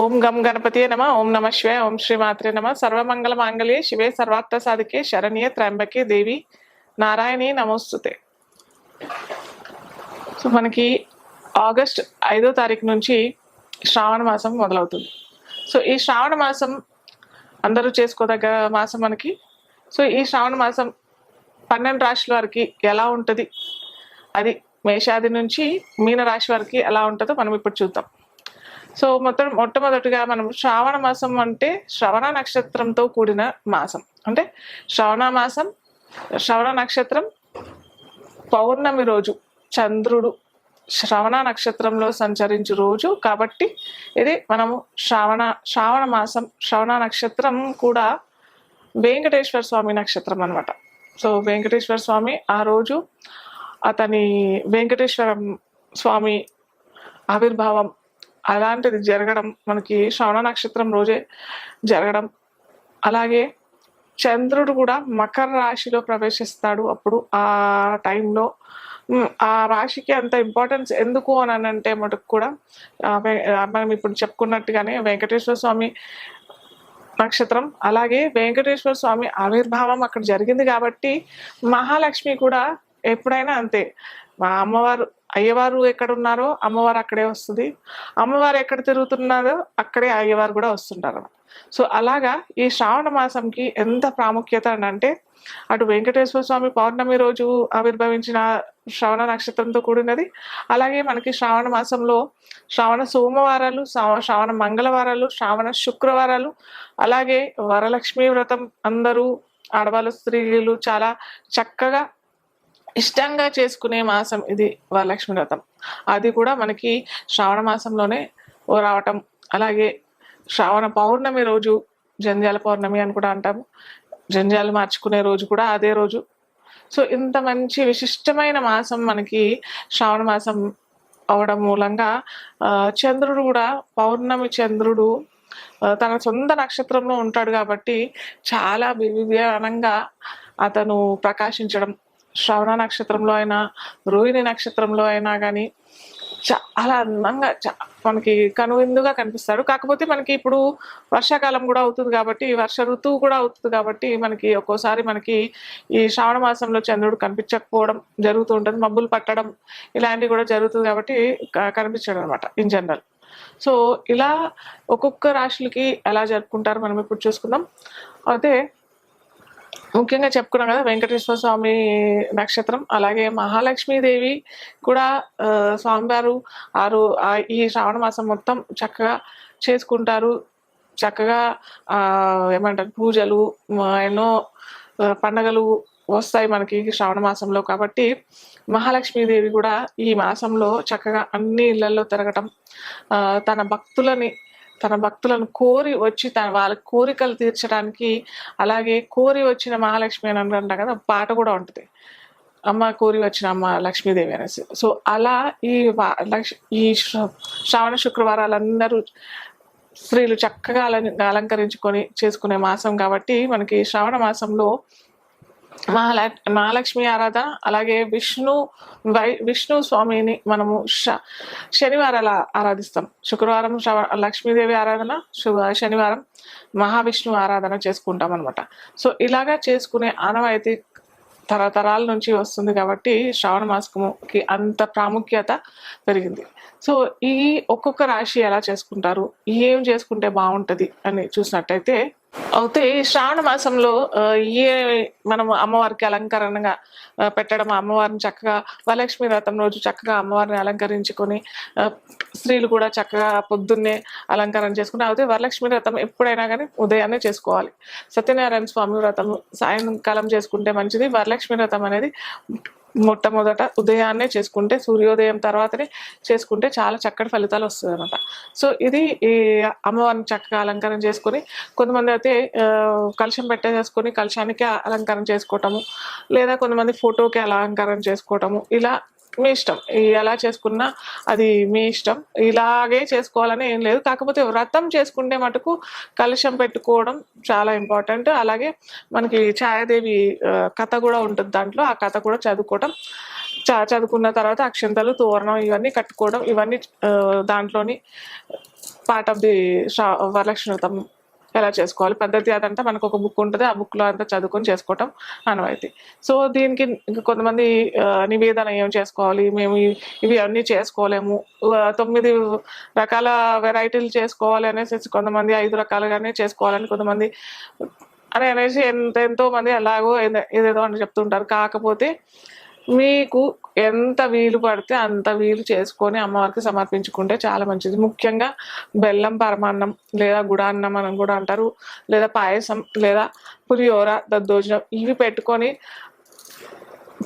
ఓం గం గణపతియే నమ ఓం నమ శివే ఓం శ్రీ మాత్రే నమ. సర్వమంగళ మాంగళ్యే శివే సర్వార్థ సాధికే శరణ్య త్రయంబకే దేవి నారాయణి నమోస్తుతే. సో మనకి ఆగస్ట్ ఐదో తారీఖు నుంచి శ్రావణ మాసం మొదలవుతుంది. సో ఈ శ్రావణ మాసం అందరూ చేసుకోదగ్గ మాసం మనకి. సో ఈ శ్రావణ మాసం పన్నెండు రాశుల వారికి ఎలా ఉంటుంది? అది మేషాది నుంచి మీన రాశి వారికి ఎలా ఉంటుందో మనం ఇప్పుడు చూద్దాం. సో మొత్తం మొట్టమొదటిగా మనం శ్రావణ మాసం అంటే శ్రవణ నక్షత్రంతో కూడిన మాసం. అంటే శ్రవణ మాసం శ్రవణ నక్షత్రం పౌర్ణమి రోజు చంద్రుడు శ్రవణ నక్షత్రంలో సంచరించు రోజు. కాబట్టి ఇది మనము శ్రావణ శ్రావణ మాసం శ్రవణ నక్షత్రం కూడా వెంకటేశ్వర స్వామి నక్షత్రం అనమాట సో వెంకటేశ్వర స్వామి ఆ రోజు అతని వెంకటేశ్వర స్వామి ఆవిర్భావం అలాంటిది జరగడం మనకి శ్రవణ నక్షత్రం రోజే జరగడం. అలాగే చంద్రుడు కూడా మకర రాశిలో ప్రవేశిస్తాడు అప్పుడు. ఆ టైంలో ఆ రాశికి అంత ఇంపార్టెన్స్ ఎందుకు అని అంటే మటుకు కూడా మనం ఇప్పుడు చెప్పుకున్నట్టుగానే వెంకటేశ్వర స్వామి నక్షత్రం అలాగే వెంకటేశ్వర స్వామి ఆవిర్భావం అక్కడ జరిగింది కాబట్టి మహాలక్ష్మి కూడా ఎప్పుడైనా అంతే. మా అమ్మవారు అయ్యవారు ఎక్కడ ఉన్నారో అమ్మవారు అక్కడే వస్తుంది. అమ్మవారు ఎక్కడ తిరుగుతున్నారో అక్కడే అయ్యవారు కూడా వస్తుంటారు సో అలాగా ఈ శ్రావణ మాసంకి ఎంత ప్రాముఖ్యత అని అంటే అటు వెంకటేశ్వర స్వామి పౌర్ణమి రోజు ఆవిర్భవించిన శ్రవణ నక్షత్రంతో కూడినది. అలాగే మనకి శ్రావణ మాసంలో శ్రావణ సోమవారాలు శ్రావణ మంగళవారాలు శ్రావణ శుక్రవారాలు అలాగే వరలక్ష్మి వ్రతం అందరూ ఆడవాళ్ళు స్త్రీలు చాలా చక్కగా ఇష్టంగా చేసుకునే మాసం ఇది వరలక్ష్మి వ్రతం. అది కూడా మనకి శ్రావణ మాసంలోనే రావటం. అలాగే శ్రావణ పౌర్ణమి రోజు జంధ్యాల పౌర్ణమి అని కూడా అంటాము. జంధ్యాలు మార్చుకునే రోజు కూడా అదే రోజు. సో ఇంత మంచి విశిష్టమైన మాసం మనకి శ్రావణ మాసం అవడం మూలంగా చంద్రుడు కూడా పౌర్ణమి చంద్రుడు తన సొంత నక్షత్రంలో ఉంటాడు కాబట్టి చాలా వివిధానంగా అతను ప్రకాశించడం శ్రవణ నక్షత్రంలో అయినా రోహిణి నక్షత్రంలో అయినా కానీ చాలా అందంగా మనకి కనువిందుగా కనిపిస్తాడు కాకపోతే మనకి ఇప్పుడు వర్షాకాలం కూడా అవుతుంది కాబట్టి వర్ష ఋతువు కూడా అవుతుంది కాబట్టి మనకి ఒక్కోసారి మనకి ఈ శ్రావణ మాసంలో చంద్రుడు కనిపించకపోవడం జరుగుతూ ఉంటుంది. మబ్బులు పట్టడం ఇలాంటివి కూడా జరుగుతుంది కాబట్టి కనిపించడం అనమాట ఇన్ జనరల్. సో ఇలా ఒక్కొక్క రాశులకి ఎలా జరుపుకుంటారు మనం ఇప్పుడు చూసుకుందాం. అయితే ముఖ్యంగా చెప్పుకున్నాం కదా వెంకటేశ్వర స్వామి నక్షత్రం అలాగే మహాలక్ష్మీదేవి కూడా స్వామివారు ఆరు ఈ శ్రావణ మాసం మొత్తం చక్కగా చేసుకుంటారు. చక్కగా ఆ ఏమంటారు పూజలు ఎన్నో పండగలు వస్తాయి మనకి శ్రావణ మాసంలో కాబట్టి మహాలక్ష్మీదేవి కూడా ఈ మాసంలో చక్కగా అన్ని ఇళ్ళలో తిరగటం తన భక్తులని తన భక్తులను కోరి వచ్చి తన వాళ్ళ కోరికలు తీర్చడానికి అలాగే కోరి వచ్చిన మహాలక్ష్మి అని అంటారు కదా పాట కూడా ఉంటుంది. అమ్మ కోరి వచ్చిన అమ్మ లక్ష్మీదేవి అనేసి. సో అలా ఈ ఈ శ్ర- శ్రావణ శుక్రవారాలందరూ స్త్రీలు చక్కగా అలం అలంకరించుకొని చేసుకునే మాసం కాబట్టి మనకి శ్రావణ మాసంలో మహాల మహాలక్ష్మి ఆరాధన అలాగే విష్ణు వై విష్ణు స్వామిని మనము శ- శనివారాల ఆరాధిస్తాం. శుక్రవారం శ్రవ లక్ష్మీదేవి ఆరాధన శనివారం మహావిష్ణు ఆరాధన చేసుకుంటాం అనమాట సో ఇలాగా చేసుకునే ఆనవాయితీ తరతరాల నుంచి వస్తుంది కాబట్టి శ్రావణ మాసముకి అంత ప్రాముఖ్యత పెరిగింది. సో ఈ ఒక్కొక్క రాశి ఎలా చేసుకుంటారు ఏం చేసుకుంటే బాగుంటుంది అని చూసినట్టయితే అయితే శ్రావణ మాసంలో ఏ మనం అమ్మవారికి అలంకరణగా పెట్టడం అమ్మవారిని చక్కగా వరలక్ష్మి వ్రతం రోజు చక్కగా అమ్మవారిని అలంకరించుకొని స్త్రీలు కూడా చక్కగా పొద్దున్నే అలంకరణ చేసుకుని అయితే వరలక్ష్మి వ్రతం ఎప్పుడైనా కానీ ఉదయాన్నే చేసుకోవాలి. సత్యనారాయణ స్వామి వ్రతం సాయంకాలం చేసుకుంటే మంచిది. వరలక్ష్మి వ్రతం అనేది మొట్టమొదట ఉదయాన్నే చేసుకుంటే సూర్యోదయం తర్వాతనే చేసుకుంటే చాలా చక్కటి ఫలితాలు వస్తుంది అనమాట సో ఇది ఈ అమ్మవారిని చక్కగా అలంకరణ చేసుకొని కొంతమంది అయితే కలుషం పెట్టేసేసుకొని కలుషానికి అలంకరణ చేసుకోవటము లేదా కొంతమంది ఫోటోకి అలంకరణ చేసుకోవటము ఇలా మీ ఇష్టం. ఎలా చేసుకున్నా అది మీ ఇష్టం. ఇలాగే చేసుకోవాలని ఏం లేదు. కాకపోతే వ్రతం చేసుకుంటే మటుకు కలుషం పెట్టుకోవడం చాలా ఇంపార్టెంట్. అలాగే మనకి ఛాయాదేవి కథ కూడా ఉంటుంది దాంట్లో. ఆ కథ కూడా చదువుకోవడం చా చదువుకున్న తర్వాత అక్షంతలు తోరణం ఇవన్నీ కట్టుకోవడం ఇవన్నీ దాంట్లోని పార్ట్ ఆఫ్ ది వరలక్ష్మి వ్రతం ఎలా చేసుకోవాలి. పద్ధతి అదంతా మనకు ఒక బుక్ ఉంటుంది. ఆ బుక్లో అంతా చదువుకొని చేసుకోవటం ఆనవాయితీ. సో దీనికి ఇంకా కొంతమంది నివేదన ఏం చేసుకోవాలి? మేము ఇవి అన్నీ చేసుకోలేము. తొమ్మిది రకాల వెరైటీలు చేసుకోవాలి అనేసి కొంతమంది ఐదు రకాలుగానే చేసుకోవాలని కొంతమంది అని అనేసి ఎంత ఎంతో మంది అలాగో ఏదేదో అని చెప్తుంటారు. కాకపోతే మీకు ఎంత వీలు పడితే అంత వీలు చేసుకొని అమ్మవారికి సమర్పించుకుంటే చాలా మంచిది. ముఖ్యంగా బెల్లం పరమాన్నం లేదా గుడాన్నం అని కూడా అంటారు లేదా పాయసం లేదా పులిహోర దద్దోజనం ఇవి పెట్టుకొని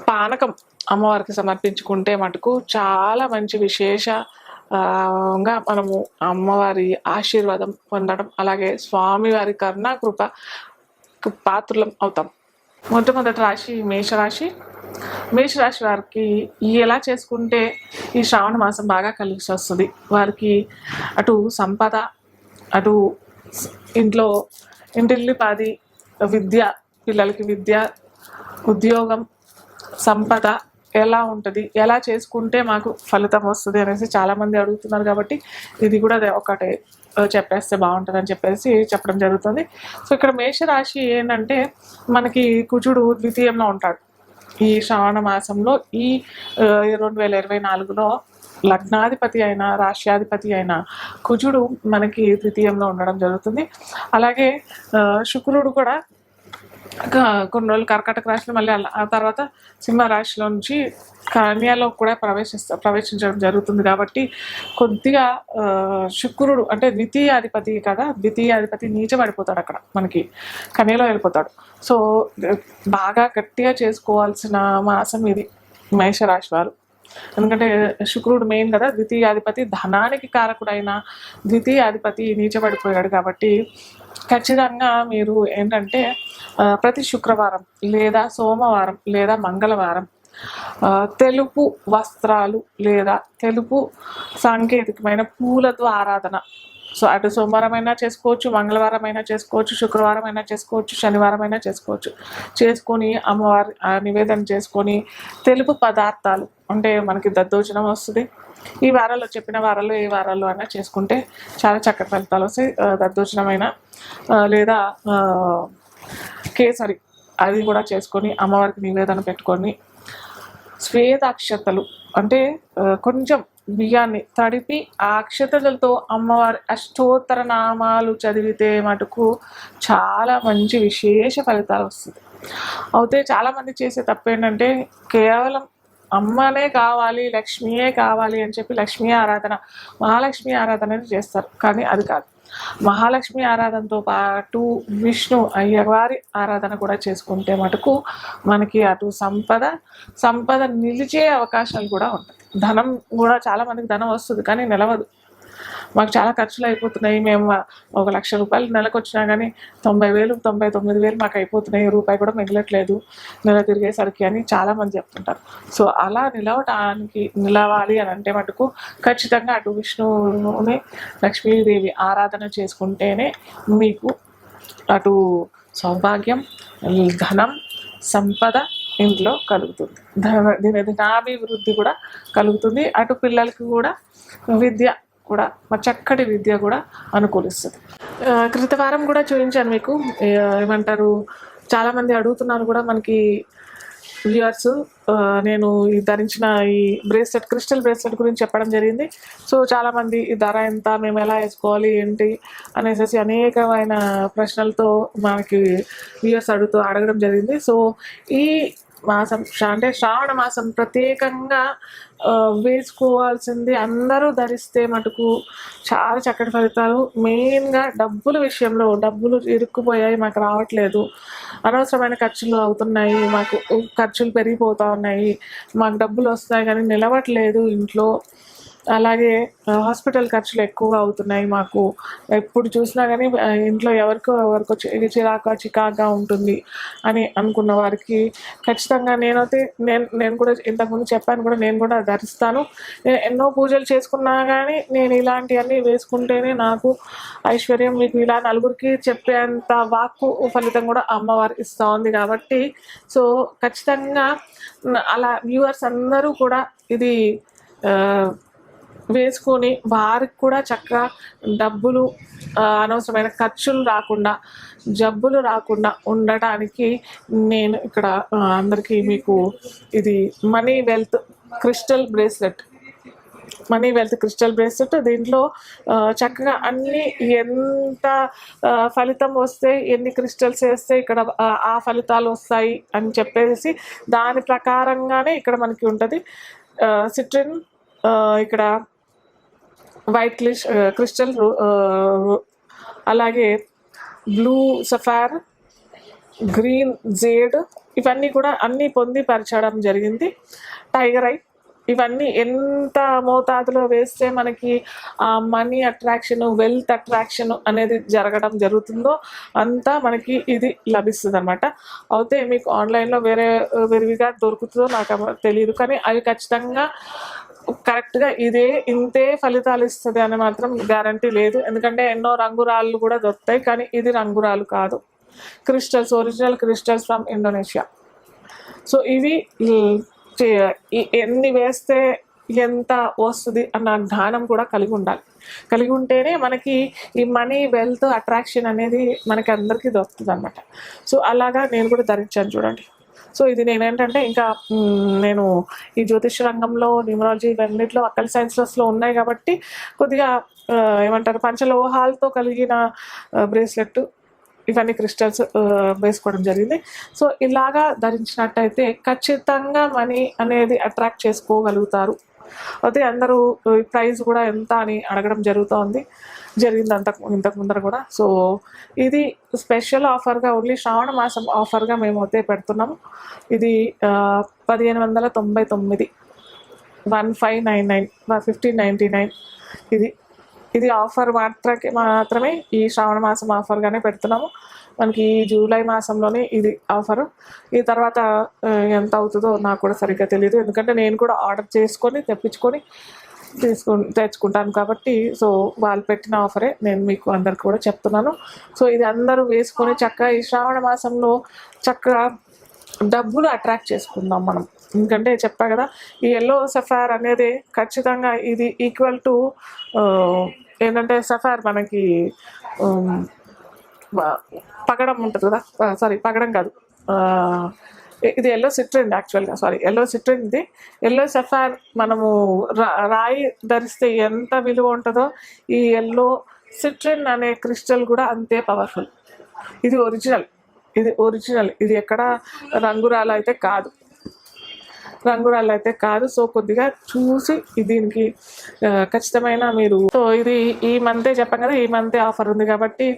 పానకం అమ్మవారికి సమర్పించుకుంటే మటుకు చాలా మంచి విశేష గా మనము అమ్మవారి ఆశీర్వాదం పొందడం అలాగే స్వామివారి కరుణా కృప పాత్రులం అవుతాం. మొట్టమొదటి రాశి మేషరాశి. మేషరాశి వారికి ఎలా చేసుకుంటే ఈ శ్రావణ మాసం బాగా కలిసి వస్తుంది? వారికి అటు సంపద అటు ఇంట్లో ఇంటిల్లిపాది విద్య పిల్లలకి విద్య ఉద్యోగం సంపద ఎలా ఉంటుంది? ఎలా చేసుకుంటే మాకు ఫలితం వస్తుంది అనేసి చాలామంది అడుగుతున్నారు కాబట్టి ఇది కూడా ఒకటే చెప్పేస్తే బాగుంటుంది అని చెప్పేసి చెప్పడం జరుగుతుంది. సో ఇక్కడ మేషరాశి ఏంటంటే మనకి కుజుడు ద్వితీయంలో ఉంటాడు. ఈ శ్రావణ మాసంలో ఈ రెండు వేల ఇరవై నాలుగులో లగ్నాధిపతి అయిన రాష్ట్రాధిపతి అయిన కుజుడు మనకి తృతీయంలో ఉండడం జరుగుతుంది. అలాగే ఆ, శుక్రుడు కూడా కొన్ని రోజులు కర్కాటక రాశిలో మళ్ళీ అలా- ఆ తర్వాత సింహ రాశిలో నుంచి కన్యాలో కూడా ప్రవేశిస్తా ప్రవేశించడం జరుగుతుంది కాబట్టి కొద్దిగా శుక్రుడు అంటే ద్వితీయాధిపతి కదా ద్వితీయాధిపతి నీచబడిపోతాడు అక్కడ మనకి కన్యలో వెళ్ళిపోతాడు. సో బాగా గట్టిగా చేసుకోవాల్సిన మాసం ఇది మేషరాశి వారు. ఎందుకంటే శుక్రుడు మెయిన్ కదా ద్వితీయాధిపతి ధనానికి కారకుడైన ద్వితీయాధిపతి నీచబడిపోయాడు కాబట్టి ఖచ్చితంగా మీరు ఏంటంటే ప్రతి శుక్రవారం లేదా సోమవారం లేదా మంగళవారం ఆ, తెలుపు వస్త్రాలు లేదా తెలుపు సాంకేతికమైన పూలతో ఆరాధన. సో అటు సోమవారం అయినా చేసుకోవచ్చు మంగళవారం అయినా చేసుకోవచ్చు శుక్రవారం అయినా చేసుకోవచ్చు శనివారం అయినా చేసుకోవచ్చు. చేసుకొని అమ్మవారి ఆ నివేదన చేసుకొని తెలుపు పదార్థాలు అంటే మనకి దద్దోజనం వస్తుంది. ఈ వారాల్లో చెప్పిన వారాల్లో ఏ వారాల్లో అయినా చేసుకుంటే చాలా చక్కటి ఫలితాలు వస్తాయి. దద్దోజనమైన లేదా కేసరి అది కూడా చేసుకొని అమ్మవారికి నివేదన పెట్టుకొని శ్వేత అక్షతలు అంటే కొంచెం బియ్యాన్ని తడిపి ఆ అక్షతలతో అమ్మవారి అష్టోత్తర నామాలు చదివితే మటుకు చాలా మంచి విశేష ఫలితాలు వస్తుంది. అయితే చాలామంది చేసే తప్పు ఏంటంటే కేవలం అమ్మనే కావాలి లక్ష్మియే కావాలి అని చెప్పి లక్ష్మీ ఆరాధన మహాలక్ష్మి ఆరాధన చేస్తారు. కానీ అది కాదు. మహాలక్ష్మి ఆరాధనతో పాటు విష్ణు అయ్యవారి ఆరాధన కూడా చేసుకుంటే మటుకు మనకి అటు సంపద సంపద నిలిచే అవకాశాలు కూడా ఉంటాయి. ధనం కూడా చాలా మందికి ధనం వస్తుంది కానీ నిలవదు. మాకు చాలా ఖర్చులు అయిపోతున్నాయి. మేము ఒక లక్ష రూపాయలు నెలకు వచ్చినా కానీ తొంభై వేలు తొంభై తొమ్మిది వేలు మాకు అయిపోతున్నాయి. రూపాయి కూడా మిగలట్లేదు. నెల తిరిగేసరికి అని చాలామంది చెప్తుంటారు. సో అలా నిలవటానికి నిలవాలి అని అంటే మటుకు ఖచ్చితంగా అటు విష్ణువుని లక్ష్మీదేవి ఆరాధన చేసుకుంటేనే మీకు అటు సౌభాగ్యం ధనం సంపద ఇంట్లో కలుగుతుంది. ధన దీని కూడా కలుగుతుంది. అటు పిల్లలకి కూడా విద్య కూడా మా చక్కటి విద్య కూడా అనుకూలిస్తుంది. క్రితవారం క్రిత వారం కూడా చూపించాను మీకు. ఏమంటారు చాలామంది అడుగుతున్నారు కూడా మనకి వ్యూవర్స్. నేను ఈ ధరించిన ఈ బ్రేస్లెట్ క్రిస్టల్ బ్రేస్లెట్ గురించి చెప్పడం జరిగింది. సో చాలామంది ఈ ధర ఎంత మేము ఎలా వేసుకోవాలి ఏంటి అనేసి అనేకమైన ప్రశ్నలతో మనకి వ్యూవర్స్ అడుగుతూ అడగడం జరిగింది. సో ఈ మాసం అంటే శ్రావణ మాసం ప్రత్యేకంగా వేసుకోవాల్సింది అందరూ ధరిస్తే మటుకు చాలా చక్కటి ఫలితాలు. మెయిన్గా డబ్బుల విషయంలో డబ్బులు ఇరుక్కుపోయాయి మాకు రావట్లేదు. అనవసరమైన ఖర్చులు అవుతున్నాయి మాకు ఖర్చులు పెరిగిపోతూ ఉన్నాయి మాకు డబ్బులు వస్తాయి కానీ నిలవట్లేదు ఇంట్లో. అలాగే హాస్పిటల్ ఖర్చులు ఎక్కువగా అవుతున్నాయి మాకు. ఎప్పుడు చూసినా కానీ ఇంట్లో ఎవరికో ఎవరికో చిరాక చికాగా ఉంటుంది అని అనుకున్న వారికి ఖచ్చితంగా నేనైతే నేను నేను కూడా ఇంతకుముందు చెప్పాను కూడా నేను కూడా ధరిస్తాను. నేను ఎన్నో పూజలు చేసుకున్నా కానీ నేను ఇలాంటివన్నీ వేసుకుంటేనే నాకు ఐశ్వర్యం మీకు ఇలా నలుగురికి చెప్పేంత వాక్కు ఫలితం కూడా అమ్మవారు ఇస్తూ ఉంది కాబట్టి సో ఖచ్చితంగా అలా వ్యూవర్స్ అందరూ కూడా ఇది వేసుకొని వారికి కూడా చక్కగా డబ్బులు అనవసరమైన ఖర్చులు రాకుండా జబ్బులు రాకుండా ఉండటానికి నేను ఇక్కడ అందరికీ మీకు ఇది money wealth crystal bracelet. Money wealth crystal bracelet. దీంట్లో చక్కగా అన్ని ఎంత ఫలితం వస్తే ఎన్ని క్రిస్టల్స్ వేస్తే ఇక్కడ ఆ ఫలితాలు వస్తాయి అని చెప్పేసి దాని ప్రకారంగానే ఇక్కడ మనకి ఉంటుంది. సిట్రిన్ ఇక్కడ వైట్ క్లిష్ క్రిస్టల్ అలాగే బ్లూ సఫార్ గ్రీన్ జేడ్ ఇవన్నీ కూడా అన్నీ పొందిపరచడం జరిగింది. టైగర్ ఐ ఇవన్నీ ఎంత మోతాదులో వేస్తే మనకి ఆ మనీ అట్రాక్షన్ వెల్త్ అట్రాక్షన్ అనేది జరగడం జరుగుతుందో అంతా మనకి ఇది లభిస్తుంది అనమాట అయితే మీకు ఆన్లైన్లో వేరే విరివిగా దొరుకుతుందో నాకు తెలియదు కానీ అవి ఖచ్చితంగా కరెక్ట్గా ఇదే ఇంతే ఫలితాలు ఇస్తుంది అని మాత్రం గ్యారంటీ లేదు. ఎందుకంటే ఎన్నో రంగురాళ్ళు కూడా దొరుకుతాయి కానీ ఇది రంగురాలు కాదు. Crystals original crystals from Indonesia so ఇవి ఎన్ని వేస్తే ఎంత వస్తుంది అన్న జ్ఞానం కూడా కలిగి ఉండాలి. కలిగి ఉంటేనే మనకి ఈ మనీ వెల్త్ అట్రాక్షన్ అనేది మనకి అందరికీ దొరుకుతుంది అనమాట సో అలాగా నేను కూడా ధరించాను చూడండి. సో ఇది నేనేంటంటే ఇంకా నేను ఈ జ్యోతిష్ రంగంలో న్యూమరాలజీ ఇవన్నిట్లో అక్కల సైన్సెస్లో ఉన్నాయి కాబట్టి కొద్దిగా ఏమంటారు పంచలోహాలతో కలిగిన బ్రేస్లెట్ ఇవన్నీ క్రిస్టల్స్ వేసుకోవడం జరిగింది. సో ఇలాగా ధరించినట్టయితే ఖచ్చితంగా మనీ అనేది అట్రాక్ట్ చేసుకోగలుగుతారు. అయితే అందరూ ప్రైజ్ ప్రైస్ కూడా ఎంత అని అడగడం జరుగుతోంది. జరిగింది అంత ఇంతకు ముందర కూడా. సో ఇది స్పెషల్ ఆఫర్గా ఓన్లీ శ్రావణ మాసం ఆఫర్గా మేము అయితే పెడుతున్నాము. ఇది పదిహేను వందల తొంభై తొమ్మిది. One five nine nine fifteen ninety nine. ఇది ఇది ఆఫర్ మాత్రకే మాత్రమే ఈ శ్రావణ మాసం ఆఫర్గానే పెడుతున్నాము. మనకి ఈ జూలై మాసంలోనే ఇది ఆఫర్. ఈ తర్వాత ఎంత అవుతుందో నాకు కూడా సరిగ్గా తెలియదు ఎందుకంటే నేను కూడా ఆర్డర్ చేసుకొని తెప్పించుకొని తీసుకు తెచ్చుకుంటాను కాబట్టి సో వాళ్ళు పెట్టిన ఆఫరే నేను మీకు అందరికి కూడా చెప్తున్నాను. సో ఇది అందరూ వేసుకొని చక్కగా ఈ శ్రావణ మాసంలో చక్కగా డబ్బులు అట్రాక్ట్ చేసుకుందాం మనం. ఎందుకంటే చెప్పా కదా ఈ ఎల్లో సఫార్ అనేది ఖచ్చితంగా ఇది ఈక్వల్ టు ఏంటంటే సఫార్ మనకి పగడం ఉంటుంది కదా? సారీ పగడం కాదు. ఇది ఎల్లో సిట్రిన్ యాక్చువల్గా సారీ ఎల్లో సిట్రిన్ ఇది. ఎల్లో సఫార్ మనము రా- రాయి ధరిస్తే ఎంత విలువ ఉంటుందో ఈ ఎల్లో సిట్రిన్ అనే క్రిస్టల్ కూడా అంతే పవర్ఫుల్ ఇది ఒరిజినల్ ఇది ఒరిజినల్ ఇది ఎక్కడ రంగురాలు అయితే కాదు. రంగురాళ్ళు అయితే కాదు. సో కొద్దిగా చూసి దీనికి ఖచ్చితమైన మీరు సో ఇది ఈ మంతే చెప్పాం కదా ఈ మంతే ఆఫర్ ఉంది కాబట్టి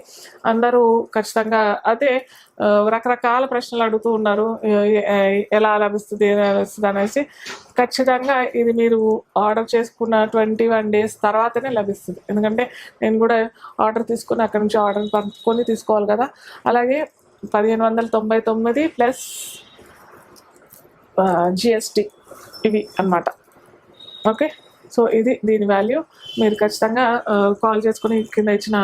అందరూ ఖచ్చితంగా అదే రకరకాల ప్రశ్నలు అడుగుతూ ఉన్నారు. ఎలా లభిస్తుంది ఎలా లభిస్తుంది అనేసి. ఖచ్చితంగా ఇది మీరు ఆర్డర్ చేసుకున్న ట్వంటీ వన్ డేస్ తర్వాతనే లభిస్తుంది. ఎందుకంటే నేను కూడా ఆర్డర్ తీసుకుని అక్కడ నుంచి ఆర్డర్ పంపుకొని తీసుకోవాలి కదా. అలాగే పదిహేను వందల తొంభై తొమ్మిది ప్లస్ జిఎస్టి ఇవి అన్నమాట. ఓకే? సో ఇది దీని వాల్యూ. మీరు ఖచ్చితంగా కాల్ చేసుకుని కింద ఇచ్చిన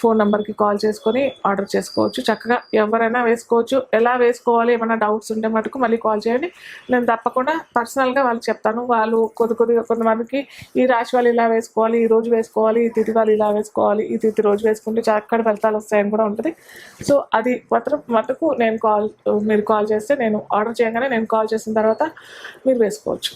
ఫోన్ నెంబర్కి కాల్ చేసుకొని ఆర్డర్ చేసుకోవచ్చు. చక్కగా ఎవరైనా వేసుకోవచ్చు. ఎలా వేసుకోవాలి? ఏమైనా డౌట్స్ ఉంటే మటుకు మళ్ళీ కాల్ చేయండి. నేను తప్పకుండా పర్సనల్గా వాళ్ళకి చెప్తాను. వాళ్ళు కొద్ది కొద్దిగా కొంతమందికి ఈ రాశి వాళ్ళు ఇలా వేసుకోవాలి ఈ రోజు వేసుకోవాలి ఈ తిథి వాళ్ళు ఇలా వేసుకోవాలి ఈ తిథి రోజు వేసుకుంటే చక్కడ ఫలితాలు వస్తాయని కూడా ఉంటుంది. సో అది మాత్రం మటుకు నేను కాల్ మీరు కాల్ చేస్తే నేను ఆర్డర్ చేయగానే నేను కాల్ చేసిన తర్వాత మీరు వేసుకోవచ్చు.